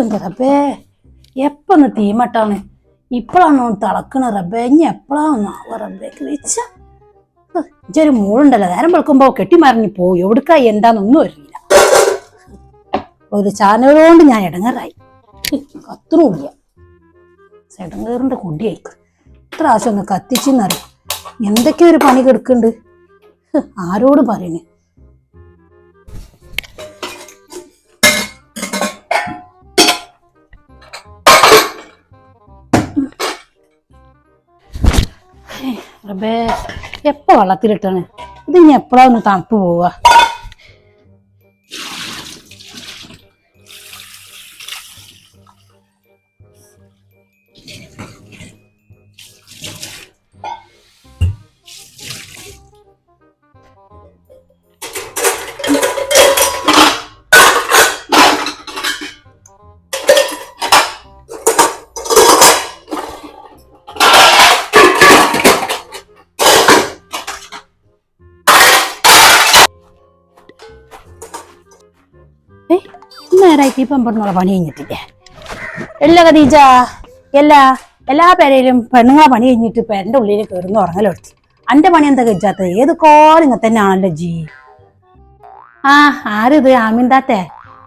എന്റെ റബ്ബേ. എപ്പൊന്ന് തീമട്ടാണ് ഇപ്പോഴാണോ തിളക്കണ റബ്ബേ? ഇനി എപ്പോഴാണോ വെച്ച ഇഞ്ചൊരു മൂളുണ്ടല്ലോ. നേരം വെളുക്കുമ്പോ കെട്ടിമറിഞ്ഞു പോയി. എവിടുക്ക എന്താന്നൊന്നും അറിയില്ല. ഒരു ചാനലുകൊണ്ട് ഞാൻ ഇടങ്ങറായി. കത്തണമില്ല ഇടങ്ങേറിന്റെ കൊണ്ടിയായിക്കും ഇത്ര ആവശ്യം ഒന്ന് കത്തിച്ചെന്നറിയാം? എന്തൊക്കെ ഒരു പണി കെടുക്കുന്നുണ്ട്. ആരോട് പറയണേ? എപ്പോ വെള്ളത്തിലിട്ടാണ്? ഇത് ഇനി എപ്പോഴാ ഒന്ന് തണുപ്പ് പോവുക? നേരായിട്ട് ഈ പെമ്പറന്നുള്ള പണി കഴിഞ്ഞിട്ടില്ലേ? എല്ലാ കദീജ എല്ലാ എല്ലാ പേരയിലും പെണ്ണുങ്ങളെ പണി കഴിഞ്ഞിട്ട് പേരന്റെ ഉള്ളിൽ കയറുന്ന ഉറങ്ങലെടുത്തി അന്റെ പണി എന്താ കഴിച്ചാത്തത്? ഏത് കോലം ഇങ്ങനെ തന്നെ ആണല്ലോ ജി. ആ ആരിത് ആമിന്താത്തെ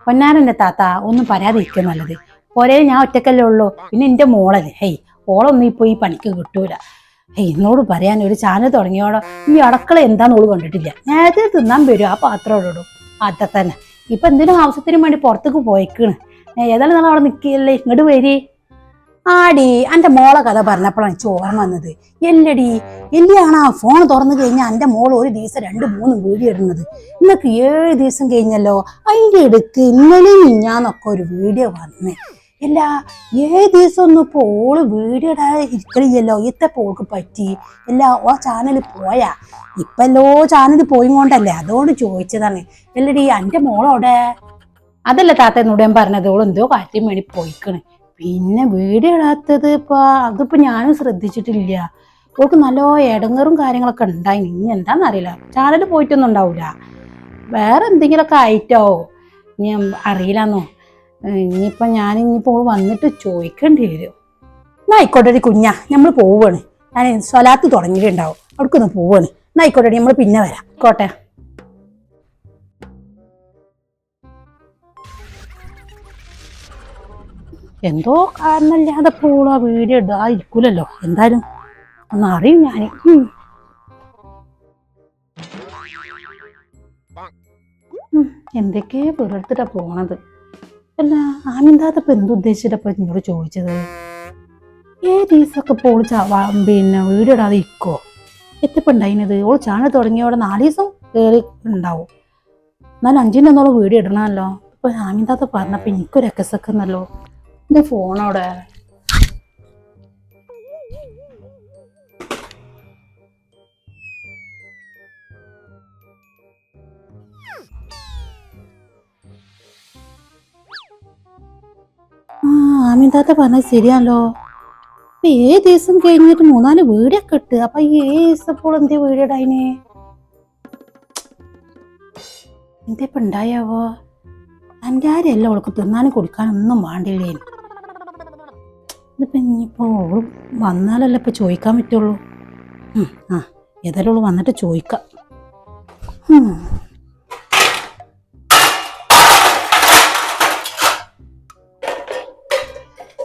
പൊന്നാരന്റെ താത്ത ഒന്നും പറയാതിരിക്കുക നല്ലത്. പോരേ ഞാൻ ഒറ്റക്കല്ലേ ഉള്ളൂ. പിന്നെ എന്റെ മോളല്ലേ. ഹേയ് ഓളൊന്നും ഇപ്പോൾ ഈ പണിക്ക് കിട്ടൂല. ഹെയ് എന്നോട് പറയാൻ ഒരു ചാനൽ തുടങ്ങിയോടോ? ഈ അടക്കള എന്താന്ന് ഓൾ കണ്ടിട്ടില്ല. നേരത്തെ തിന്നാൻ വരും ആ പാത്രം ഇടും. അതെ തന്നെ. ഇപ്പൊ എന്തിനും ആവശ്യത്തിനും വേണ്ടി പുറത്തേക്ക് പോയിക്കണ്. ഏതായാലും നിങ്ങൾ അവിടെ നിൽക്കുകയല്ലേ ഇങ്ങോട്ട് വരി. ആടി എന്റെ മോളെ കഥ പറഞ്ഞപ്പോഴാണ് ഓർമ്മ വന്നത്. എല്ലടി എല്ലിയാണ് ആ ഫോൺ തുറന്നു കഴിഞ്ഞാൽ എന്റെ മോൾ ഒരു ദിവസം രണ്ട് മൂന്ന് വീഡിയോ ഇടുന്നത്. ഇന്നൊക്കെ ഏഴ് ദിവസം കഴിഞ്ഞല്ലോ അതിന്റെ ഇടയ്ക്ക് ഇന്നലെയും ഞാനൊക്കെ ഒരു വീഡിയോ വന്നേ. അല്ല ഏഴ് ദിവസം ഒന്നും ഇപ്പോൾ ഓൾ വീഡിയോ ഇരിക്കണില്ലല്ലോ. ഇത്തപ്പോൾ ഓൾക്ക് പറ്റി. അല്ല ഓ ചാനൽ പോയാ. ഇപ്പല്ലോ ചാനൽ പോയി കൊണ്ടല്ലേ അതുകൊണ്ട് ചോദിച്ചതാണ്. അല്ലടി എന്റെ മോളോടെ അതല്ല താത്ത എന്നോട് ഞാൻ പറഞ്ഞത്. ഓൾ എന്തോ കാര്യം വേണ്ടി പോയിക്കണ്. പിന്നെ വീഡിയോ ഇടാത്തത് ഇപ്പൊ അതിപ്പോ ഞാനും ശ്രദ്ധിച്ചിട്ടില്ല. ഓൾക്ക് നല്ല ഇടങ്ങറും കാര്യങ്ങളൊക്കെ ഉണ്ടായി. ഇനി എന്താന്നറിയില്ല ചാനൽ പോയിട്ടൊന്നും ഉണ്ടാവൂല. വേറെ എന്തെങ്കിലുമൊക്കെ ആയിട്ടോ? ഞാൻ അറിയില്ലെന്നോ? ഇനിയിപ്പൊ ഞാൻ ഇനിയിപ്പോൾ വന്നിട്ട് ചോദിക്കേണ്ടി വരും. എന്നാ ആയിക്കോട്ടെ കുഞ്ഞ നമ്മൾ പോവാണ്. ഞാൻ സ്വലാത്ത് തുടങ്ങിയിട്ടുണ്ടാവും. അവിടേക്കൊന്ന് പോവാണ്. എന്നാ ആയിക്കോട്ടെ നമ്മൾ പിന്നെ വരാം. കോട്ടെ എന്തോ കാരണമില്ലാതെ പോള വീഡിയോ ഇടാതിരിക്കൂലല്ലോ. എന്തായാലും ഒന്ന് അറിയും ഞാൻ എന്തൊക്കെയാ പുലർത്തിട്ടാ പോണത്. അല്ല ആമിന്താത്തപ്പോ എന്തുദ്ദേശിച്ചിട്ടപ്പോ നിങ്ങളോട് ചോദിച്ചത്? ഏ ദിവസമൊക്കെ വാ- പിന്നെ വീഡിയോ ഇടാതെ ഇക്കോ എത്തിപ്പോ ഉണ്ടായിരുന്നത് ഓൾ ചാനൽ തുടങ്ങിയോടെ നാല് ദിവസം കയറി ഉണ്ടാവും. എന്നാലും അഞ്ചിന്റെ ഒന്നോളം വീഡിയോ ഇടണമല്ലോ. ഇപ്പൊ ആമിന്താത്ത പറഞ്ഞപ്പോ എനിക്കൊരു എക്കസക്കുന്നല്ലോ എന്റെ ഫോണോടെ ആ താത്ത പറഞ്ഞത് ശരിയാണല്ലോ. അപ്പൊ ഏഴ് ദിവസം കഴിഞ്ഞിട്ട് മൂന്നാൽ വീടൊക്കെ ഇട്ട് അപ്പൊ ഈ ഏഴ് എന്തേ ഇപ്പോൾ എന്തേ ഇപ്പൊ ഉണ്ടായാവോ എന്റെ ആരെയല്ല അവൾക്ക് തിന്നാനും കൊടുക്കാനൊന്നും വേണ്ടില്ലേ ഇതിപ്പോ ഇനിയിപ്പോ ഓൾ വന്നാലല്ലേ ഇപ്പൊ ചോദിക്കാൻ പറ്റുള്ളൂ. ആ ഏതായാലും ഓൾ വന്നിട്ട് ചോദിക്കാം.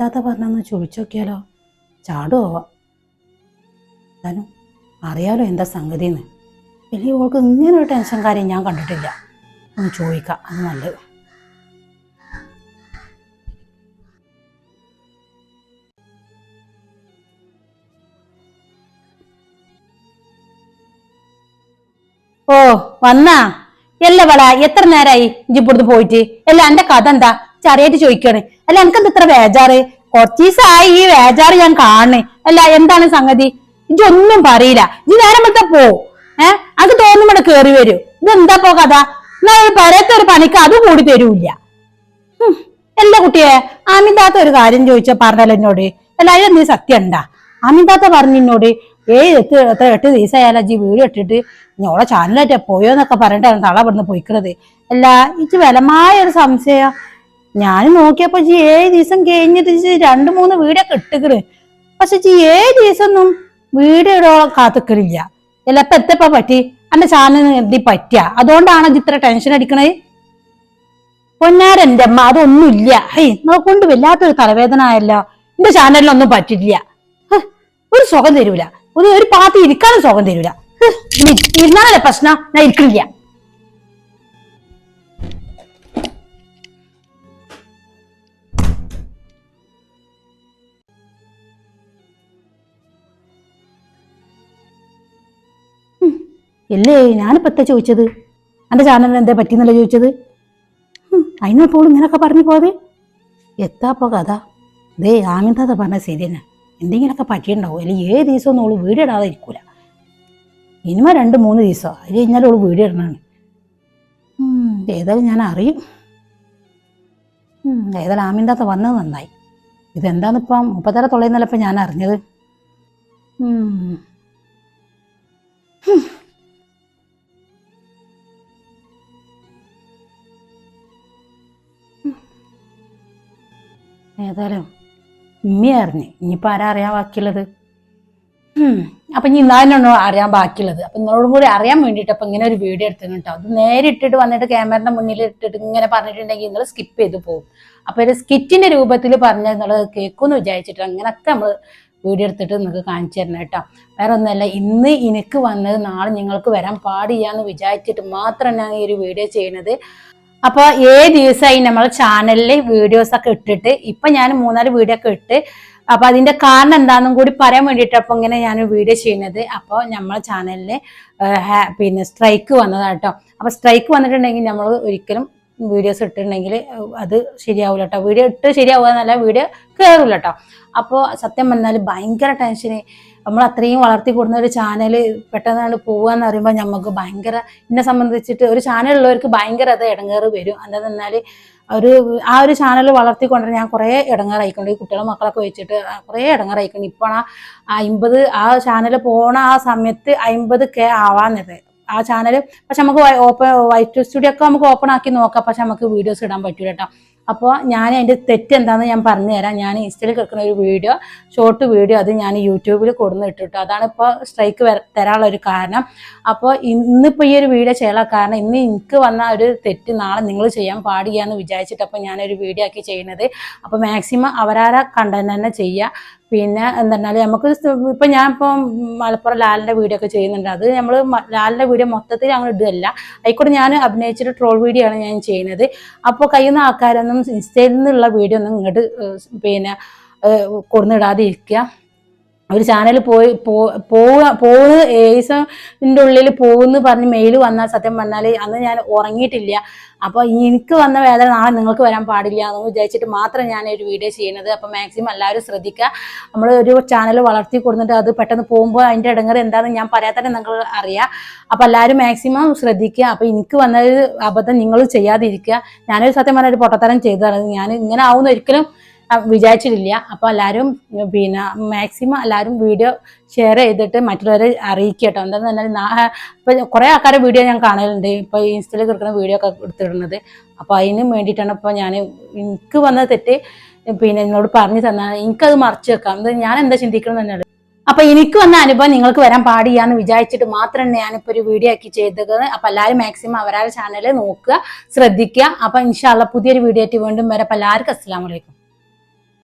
ഞാമിന്താത്ത പറഞ്ഞെന്ന് ചോദിച്ചോക്കിയാലോ? ചാടുവോ തനു അറിയാലോ എന്താ സംഗതിന്ന് വലിയ ഓൾക്ക് ഇങ്ങനെ ഒരു ടെൻഷൻ കാര്യം ഞാൻ കണ്ടിട്ടില്ല. ഒന്ന് ചോദിക്കാം അത് നല്ലത്. ഓ വന്നാ? എല്ല വള എത്ര നേരമായി ഇഞ്ചിപ്പുറത്ത് പോയിട്ട്? അല്ല എന്റെ കഥ എന്താ? ചറിയായിട്ട് ചോദിക്കണേ അല്ല എനിക്കെന്താ ഇത്ര വേജാറ് കുറച്ച് ദിവസമായി ഈ വേജാറ് ഞാൻ കാണണേ. അല്ല എന്താണ് സംഗതി? ഇജൊന്നും പറയില്ല. ഇജ്ജ് നേരം വെച്ചാ പോ. ഏഹ് അത് തോന്നുമ്പോൾ കേറി വരും. ഇതെന്താ പോ കഥ? എന്നാ ഒരു ഒരു പണിക്ക് അത് കൂടി തരൂല്ല. അല്ല കുട്ടിയെ? ആമിന്താത്ത ഒരു കാര്യം ചോദിച്ചാ പറഞ്ഞല്ലോ എന്നോട്? അല്ല അതിൽ നീ സത്യം ഉണ്ടാ? ആമിന്താത്ത പറഞ്ഞു എന്നോട് ഏഴ് എട്ട് എത്ര എട്ട് ദിവസമായാലും ജി വീട് ഇട്ടിട്ട് ഞോളെ ചാനലായിട്ട് പോയോന്നൊക്കെ പറഞ്ഞിട്ടാണ് തള ഇവിടുന്ന് പോയിക്കണത്. അല്ല ഇച്ച് വിലമായ ഒരു സംശയം. ഞാൻ നോക്കിയപ്പോ ജി ഏഴ് ദിവസം കഴിഞ്ഞിട്ട് രണ്ട് മൂന്ന് വീടൊക്കെ ഇട്ടുക്കണ് പക്ഷെ ജി ഏഴ് ദിവസം ഒന്നും വീട് ഇടോളം ഇപ്പൊ എത്തപ്പ പറ്റി? എന്റെ ചാനൽ എന്തി പറ്റിയ? അതുകൊണ്ടാണ് ഇത്ര ടെൻഷൻ അടിക്കണത് പൊന്നാരന്റെ അമ്മ അതൊന്നുമില്ല. ഹൈ നമ്മളെ കൊണ്ട് വല്ലാത്തൊരു തലവേദന ആയല്ലോ. എന്റെ ചാനലിനൊന്നും പറ്റില്ല ഒരു സുഖം തരൂല. ഒരു പാത്തി ഇരിക്കാനും സുഖം തരൂല. ഇരുന്നാലല്ലേ ഇരുന്നാലേ പ്രശ്നം? ഞാൻ ഇരിക്കണില്ല. ഇല്ലേ ഞാനിപ്പോൾ എത്താ ചോദിച്ചത്? എന്റെ ചാനലിന് എന്താ പറ്റിയെന്നല്ല ചോദിച്ചത്? അതിനപ്പോൾ ഇങ്ങനെയൊക്കെ പറഞ്ഞു പോയത്? എത്താപ്പോ കഥ. ദേ ആമിന്താ പറഞ്ഞ ശരി തന്നെ. എന്തെങ്കിലുമൊക്കെ പറ്റിയിട്ടുണ്ടാവും. അല്ലെങ്കിൽ ഏത് ദിവസമൊന്നും ഓൾ വീഡിയോ ഇടാതെ ഇരിക്കൂല. ഇനിമ രണ്ട് മൂന്ന് ദിവസം. അത് കഴിഞ്ഞാൽ ഇടണാണ്. ഉം, ഏതായാലും ഞാൻ അറിയും. ഏതായാലും ആമിന്താത്ത വന്നത് നന്നായി. ഇതെന്താന്നിപ്പം മുപ്പത്തര തൊള്ളയെന്നല്ലപ്പം ഞാൻ അറിഞ്ഞത്? ഉം. ഹും. ഏതായാലും ഉമ്മയായിരുന്നു. ഇനിയിപ്പോൾ ആരാ അറിയാൻ ബാക്കിയുള്ളത്? അപ്പം ഇനി ഇന്നാലിനാണോ അറിയാൻ ബാക്കിയുള്ളത്? അപ്പൊ നിങ്ങളോടും കൂടി അറിയാൻ വേണ്ടിയിട്ട് അപ്പൊ ഇങ്ങനെ ഒരു വീഡിയോ എടുത്തു കേട്ടോ. അത് നേരെ ഇട്ടിട്ട് വന്നിട്ട് ക്യാമറയുടെ മുന്നിൽ ഇട്ടിട്ട് ഇങ്ങനെ പറഞ്ഞിട്ടുണ്ടെങ്കിൽ നിങ്ങൾ സ്കിപ്പ് ചെയ്ത് പോകും അപ്പൊ ഒരു സ്കിറ്റിന്റെ രൂപത്തിൽ പറഞ്ഞാൽ നിങ്ങൾ കേൾക്കുമെന്ന് വിചാരിച്ചിട്ട് അങ്ങനൊക്കെ നമ്മൾ വീഡിയോ എടുത്തിട്ട് നിങ്ങൾക്ക് കാണിച്ചു തരണം കേട്ടോ. വേറെ ഒന്നുമല്ല ഇന്ന് എനിക്ക് വന്നത് നാളെ നിങ്ങൾക്ക് വരാൻ പാടില്ല എന്ന് വിചാരിച്ചിട്ട് മാത്രമാണ് ഈ ഒരു വീഡിയോ ചെയ്യുന്നത്. അപ്പൊ ഏഴ് ദിവസമായി നമ്മൾ ചാനലിൽ വീഡിയോസ് ഒക്കെ ഇട്ടിട്ട് ഇപ്പൊ ഞാൻ മൂന്നാൽ വീഡിയോ ഒക്കെ ഇട്ട് അപ്പൊ അതിന്റെ കാരണം എന്താണെന്നും കൂടി പറയാൻ വേണ്ടിയിട്ട് അപ്പൊ ഇങ്ങനെ ഞാൻ വീഡിയോ ചെയ്യുന്നത്. അപ്പോൾ നമ്മളെ ചാനലിൽ പിന്നെ സ്ട്രൈക്ക് വന്നതാട്ടോ. അപ്പൊ സ്ട്രൈക്ക് വന്നിട്ടുണ്ടെങ്കിൽ നമ്മൾ ഒരിക്കലും വീഡിയോസ് ഇട്ടിട്ടുണ്ടെങ്കിൽ അത് ശരിയാവില്ല കേട്ടോ വീഡിയോ ഇട്ട് ശരിയാവുക എന്നല്ല വീഡിയോ കയറില്ല കേട്ടോ അപ്പോൾ സത്യം പറഞ്ഞാൽ ഭയങ്കര ടെൻഷന് നമ്മൾ അത്രയും വളർത്തി കൂടുന്ന ഒരു ചാനൽ പെട്ടെന്നാണ് പോവാന്ന് പറയുമ്പോൾ നമുക്ക് ഭയങ്കര എന്നെ സംബന്ധിച്ചിട്ട് ഒരു ചാനൽ ഉള്ളവർക്ക് ഭയങ്കര അത് ഇടങ്ങേറ് വരും. എന്താ തന്നാൽ ഒരു ആ ഒരു ചാനൽ വളർത്തിക്കൊണ്ട് ഞാൻ കുറേ ഇടങ്ങാറായിക്കൊണ്ട് കുട്ടികളെ മക്കളൊക്കെ വെച്ചിട്ട് കുറേ ഇടങ്ങാറായിക്കൊണ്ട് ഇപ്പോൾ ആ അമ്പത് ആ ചാനൽ പോണ ആ സമയത്ത് അമ്പത് കെ ആവാന്നത് ആ ചാനൽ പക്ഷെ നമുക്ക് ഓപ്പൺ വൈറ്റ് സ്റ്റുഡിയോ ഒക്കെ നമുക്ക് ഓപ്പൺ ആക്കി നോക്കാം. പക്ഷെ നമുക്ക് വീഡിയോസ് ഇടാൻ പറ്റൂല കേട്ടോ അപ്പോൾ ഞാൻ അതിന്റെ തെറ്റ് എന്താണെന്ന് ഞാൻ പറഞ്ഞു തരാം. ഞാൻ ഇൻസ്റ്റയിൽ കേൾക്കുന്ന ഒരു വീഡിയോ ഷോർട്ട് വീഡിയോ അത് ഞാൻ യൂട്യൂബിൽ കൊടുന്ന് ഇട്ടിട്ടു. അതാണ് ഇപ്പോൾ സ്ട്രൈക്ക് തരാനുള്ള ഒരു കാരണം. അപ്പോൾ ഇന്നിപ്പോൾ ഈ ഒരു വീഡിയോ ചെയ്യാനുള്ള കാരണം ഇന്ന് എനിക്ക് വന്ന ഒരു തെറ്റ് നാളെ നിങ്ങൾ ചെയ്യാൻ പാടില്ല എന്ന് വിചാരിച്ചിട്ട് അപ്പോൾ ഞാനൊരു വീഡിയോ ആക്കി ചെയ്യുന്നത്. അപ്പോൾ മാക്സിമം അവരാരെ കണ്ടന്റ് തന്നെ ചെയ്യുക പിന്നെ എന്തെന്നാൽ നമുക്ക് ഇപ്പം ഞാൻ ഇപ്പം മലപ്പുറം ലാലിന്റെ വീഡിയോ ഒക്കെ ചെയ്യുന്നുണ്ട്. അത് നമ്മൾ ലാലിന്റെ വീഡിയോ മൊത്തത്തിൽ അങ്ങനെ ഇടുകയല്ല. ആയിക്കോട്ടെ ഞാൻ അഭിനയിച്ചിട്ട് ട്രോൾ വീഡിയോ ആണ് ഞാൻ ചെയ്യുന്നത്. അപ്പോൾ കഴിയുന്ന ആൾക്കാരൊന്നും ഇൻസ്റ്റയിൽ നിന്നുള്ള വീഡിയോ ഒന്നും ഇങ്ങോട്ട് പിന്നെ കൊടുന്നിടാതെ ഇരിക്കുക ഒരു ചാനൽ പോയി പോവുക പോകുന്ന ഏസന്റെ ഉള്ളിൽ പോകുന്നു പറഞ്ഞ് മെയിൽ വന്നാൽ സത്യം പറഞ്ഞാൽ അന്ന് ഞാൻ ഉറങ്ങിയിട്ടില്ല. അപ്പോൾ എനിക്ക് വന്ന വേദന നാളെ നിങ്ങൾക്ക് വരാൻ പാടില്ല എന്ന് വിചാരിച്ചിട്ട് മാത്രം ഞാൻ ഒരു വീഡിയോ ചെയ്യുന്നത് അപ്പോൾ മാക്സിമം എല്ലാവരും ശ്രദ്ധിക്കുക നമ്മൾ ഒരു ചാനൽ വളർത്തി കൊടുത്തിട്ട് അത് പെട്ടെന്ന് പോകുമ്പോൾ അതിന്റെ ഇടങ്ങൾ എന്താണെന്ന് ഞാൻ പറയാത്തന്നെ നിങ്ങൾ അറിയാം. അപ്പോൾ എല്ലാവരും മാക്സിമം ശ്രദ്ധിക്കുക അപ്പോൾ എനിക്ക് വന്ന ഒരു അബദ്ധം നിങ്ങൾ ചെയ്യാതിരിക്കുക ഞാനൊരു സത്യം പറഞ്ഞ ഒരു പൊട്ടത്തരം ചെയ്തതാണ്. ഞാൻ ഇങ്ങനെ ആവുന്ന ഒരിക്കലും വിചാരിച്ചിട്ടില്ല. അപ്പോൾ എല്ലാവരും പിന്നെ മാക്സിമം എല്ലാവരും വീഡിയോ ഷെയർ ചെയ്തിട്ട് മറ്റുള്ളവരെ അറിയിക്കുക കേട്ടോ എന്താണെന്ന് പറഞ്ഞാൽ ഇപ്പൊ കുറേ ആൾക്കാരെ വീഡിയോ ഞാൻ കാണലുണ്ട്. ഇപ്പോൾ ഇൻസ്റ്റയിൽ കിടക്കുന്ന വീഡിയോ ഒക്കെ എടുത്തിടുന്നത്. അപ്പോൾ അതിന് വേണ്ടിയിട്ടാണ് ഇപ്പോൾ ഞാൻ എനിക്ക് വന്ന തെറ്റ് പിന്നെ എന്നോട് പറഞ്ഞു തന്നാൽ എനിക്കത് മറച്ചു വെക്കാം. ഞാൻ എന്താ ചിന്തിക്കണം എന്നാണ് അപ്പൊ എനിക്ക് വന്ന അനുഭവം നിങ്ങൾക്ക് വരാൻ പാടില്ല എന്ന് വിചാരിച്ചിട്ട് ഞാൻ ഞാനിപ്പോ ഒരു വീഡിയോ ആക്കി ചെയ്തത്. അപ്പൊ എല്ലാവരും മാക്സിമം അവരാരുടെ ചാനൽ നോക്കുക ശ്രദ്ധിക്കുക. അപ്പൊ ഇൻഷാല്ല പുതിയൊരു വീഡിയോ ആയിട്ട് വീണ്ടും വരാം. അപ്പൊ എല്ലാവർക്കും അസ്സാം വലൈക്കും